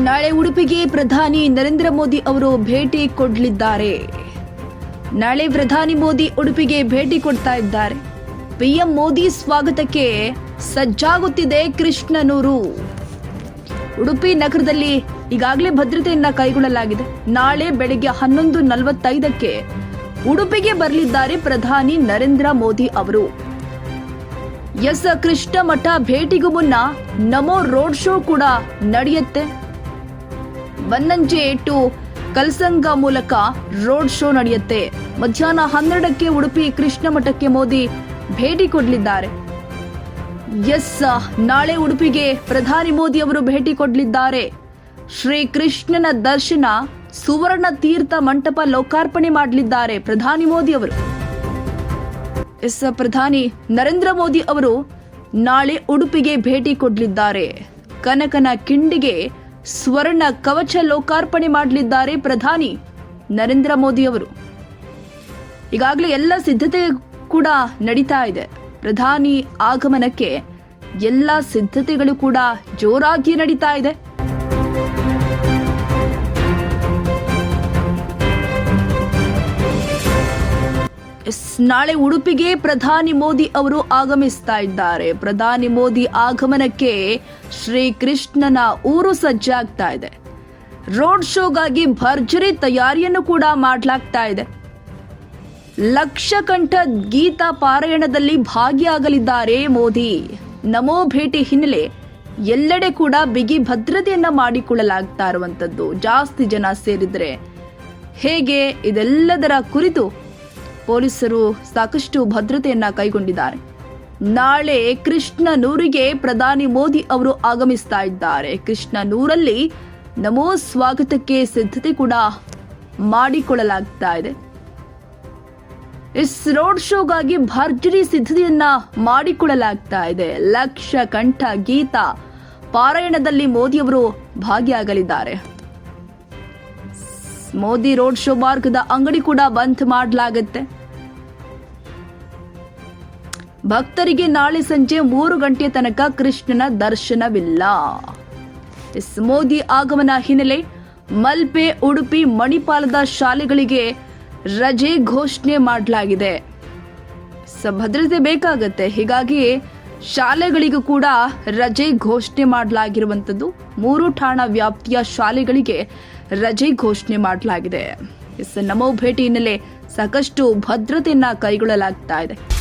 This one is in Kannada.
ನಾಳೆ ಉಡುಪಿಗೆ ಪ್ರಧಾನಿ ನರೇಂದ್ರ ಮೋದಿ ಅವರು ಭೇಟಿ ಕೊಡಲಿದ್ದಾರೆ. ನಾಳೆ ಪ್ರಧಾನಿ ಮೋದಿ ಉಡುಪಿಗೆ ಭೇಟಿ ಕೊಡ್ತಾ ಇದ್ದಾರೆ. ಪಿಎಂ ಮೋದಿ ಸ್ವಾಗತಕ್ಕೆ ಸಜ್ಜಾಗುತ್ತಿದೆ ಕೃಷ್ಣನೂರು. ಉಡುಪಿ ನಗರದಲ್ಲಿ ಈಗಾಗಲೇ ಭದ್ರತೆಯನ್ನ ಕೈಗೊಳ್ಳಲಾಗಿದೆ. ನಾಳೆ ಬೆಳಗ್ಗೆ ಹನ್ನೊಂದು ನಲವತ್ತೈದಕ್ಕೆ ಉಡುಪಿಗೆ ಬರಲಿದ್ದಾರೆ ಪ್ರಧಾನಿ ನರೇಂದ್ರ ಮೋದಿ ಅವರು. ಎಸ್. ಕೃಷ್ಣ ಮಠ ಭೇಟಿಗೂ ಮುನ್ನ ನಮೋ ರೋಡ್ ಶೋ ಕೂಡ ನಡೆಯುತ್ತೆ. ಬನ್ನಂಜೆ ಟು ಕಲ್ಸಂಗ ಮೂಲಕ ರೋಡ್ ಶೋ ನಡೆಯುತ್ತೆ. ಮಧ್ಯಾಹ್ನ ಹನ್ನೆರಡಕ್ಕೆ ಉಡುಪಿ ಕೃಷ್ಣ ಮಠಕ್ಕೆ ಮೋದಿ ಭೇಟಿ ಕೊಡಲಿದ್ದಾರೆ. ಎಸ್, ನಾಳೆ ಉಡುಪಿಗೆ ಪ್ರಧಾನಿ ಮೋದಿ ಅವರು ಭೇಟಿ ಕೊಡಲಿದ್ದಾರೆ. ಶ್ರೀ ಕೃಷ್ಣನ ದರ್ಶನ ಸುವರ್ಣ ತೀರ್ಥ ಮಂಟಪ ಲೋಕಾರ್ಪಣೆ ಮಾಡಲಿದ್ದಾರೆ ಪ್ರಧಾನಿ ಮೋದಿ ಅವರು. ಎಸ್, ಪ್ರಧಾನಿ ನರೇಂದ್ರ ಮೋದಿ ಅವರು ನಾಳೆ ಉಡುಪಿಗೆ ಭೇಟಿ ಕೊಡಲಿದ್ದಾರೆ. ಕನಕನ ಕಿಂಡಿಗೆ ಸ್ವರ್ಣ ಕವಚ ಲೋಕಾರ್ಪಣೆ ಮಾಡಲಿದ್ದಾರೆ ಪ್ರಧಾನಿ ನರೇಂದ್ರ ಮೋದಿ ಅವರು. ಈಗಾಗಲೇ ಎಲ್ಲ ಸಿದ್ಧತೆ ಕೂಡ ನಡೀತಾ ಇದೆ. ಪ್ರಧಾನಿ ಆಗಮನಕ್ಕೆ ಎಲ್ಲ ಸಿದ್ಧತೆಗಳು ಕೂಡ ಜೋರಾಗಿ ನಡೀತಾ ಇದೆ. ನಾಳೆ ಉಡುಪಿಗೆ ಪ್ರಧಾನಿ ಮೋದಿ ಅವರು ಆಗಮಿಸ್ತಾ ಇದ್ದಾರೆ. ಪ್ರಧಾನಿ ಮೋದಿ ಆಗಮನಕ್ಕೆ ಶ್ರೀ ಕೃಷ್ಣನ ಊರು ಸಜ್ಜಾಗ್ತಾ ಇದೆ. ರೋಡ್ ಶೋಗಾಗಿ ಭರ್ಜರಿ ತಯಾರಿಯನ್ನು ಕೂಡ ಮಾಡಲಾಗ್ತಾ ಇದೆ. ಲಕ್ಷಕಂಠ ಗೀತಾ ಪಾರಾಯಣದಲ್ಲಿ ಭಾಗಿಯಾಗಲಿದ್ದಾರೆ ಮೋದಿ. ನಮೋ ಭೇಟಿ ಹಿನ್ನೆಲೆ ಎಲ್ಲೆಡೆ ಕೂಡ ಬಿಗಿ ಭದ್ರತೆಯನ್ನ ಮಾಡಿಕೊಳ್ಳಲಾಗ್ತಾ ಇರುವಂತದ್ದು. ಜಾಸ್ತಿ ಜನ ಸೇರಿದ್ರೆ ಹೇಗೆ ಇದೆಲ್ಲದರ ಕುರಿತು ಪೊಲೀಸರು ಸಾಕಷ್ಟು ಭದ್ರತೆಯನ್ನ ಕೈಗೊಂಡಿದ್ದಾರೆ. ನಾಳೆ ಕೃಷ್ಣನೂರಿಗೆ ಪ್ರಧಾನಿ ಮೋದಿ ಅವರು ಆಗಮಿಸ್ತಾ ಇದ್ದಾರೆ. ಕೃಷ್ಣನೂರಲ್ಲಿ ನಮೋ ಸ್ವಾಗತಕ್ಕೆ ಸಿದ್ಧತೆ ಕೂಡ ಮಾಡಿಕೊಳ್ಳಲಾಗ್ತಾ ಇದೆ. ಇಸ್ ರೋಡ್ ಶೋಗಾಗಿ ಭರ್ಜರಿ ಸಿದ್ಧತೆಯನ್ನ ಮಾಡಿಕೊಳ್ಳಲಾಗ್ತಾ ಇದೆ. ಲಕ್ಷ ಕಂಠ ಗೀತ ಪಾರಾಯಣದಲ್ಲಿ ಮೋದಿಯವರು ಭಾಗಿಯಾಗಲಿದ್ದಾರೆ. ಮೋದಿ ರೋಡ್ ಶೋ ಮಾರ್ಗದ ಅಂಗಡಿ ಕೂಡ ಬಂದ್ ಮಾಡಲಾಗುತ್ತೆ. ಭಕ್ತರಿಗೆ ನಾಳೆ ಸಂಜೆ ಮೂರು ಗಂಟೆ ತನಕ ಕೃಷ್ಣನ ದರ್ಶನವಿಲ್ಲ. ಎಸ್, ಮೋದಿ ಆಗಮನ ಹಿನ್ನೆಲೆ ಮಲ್ಪೆ, ಉಡುಪಿ, ಮಣಿಪಾಲದ ಶಾಲೆಗಳಿಗೆ ರಜೆ ಘೋಷಣೆ ಮಾಡಲಾಗಿದೆ. ಭದ್ರತೆ ಬೇಕಾಗತ್ತೆ. ಹೀಗಾಗಿ ಶಾಲೆಗಳಿಗೂ ಕೂಡ ರಜೆ ಘೋಷಣೆ ಮಾಡಲಾಗಿರುವಂಥದ್ದು. ಮೂರು ಠಾಣಾ ವ್ಯಾಪ್ತಿಯ ಶಾಲೆಗಳಿಗೆ ರಜೆ ಘೋಷಣೆ ಮಾಡಲಾಗಿದೆ. ಎಸ್, ನಮೋ ಭೇಟಿ ಹಿನ್ನೆಲೆ ಸಾಕಷ್ಟು ಭದ್ರತೆಯನ್ನ ಕೈಗೊಳ್ಳಲಾಗ್ತಾ ಇದೆ.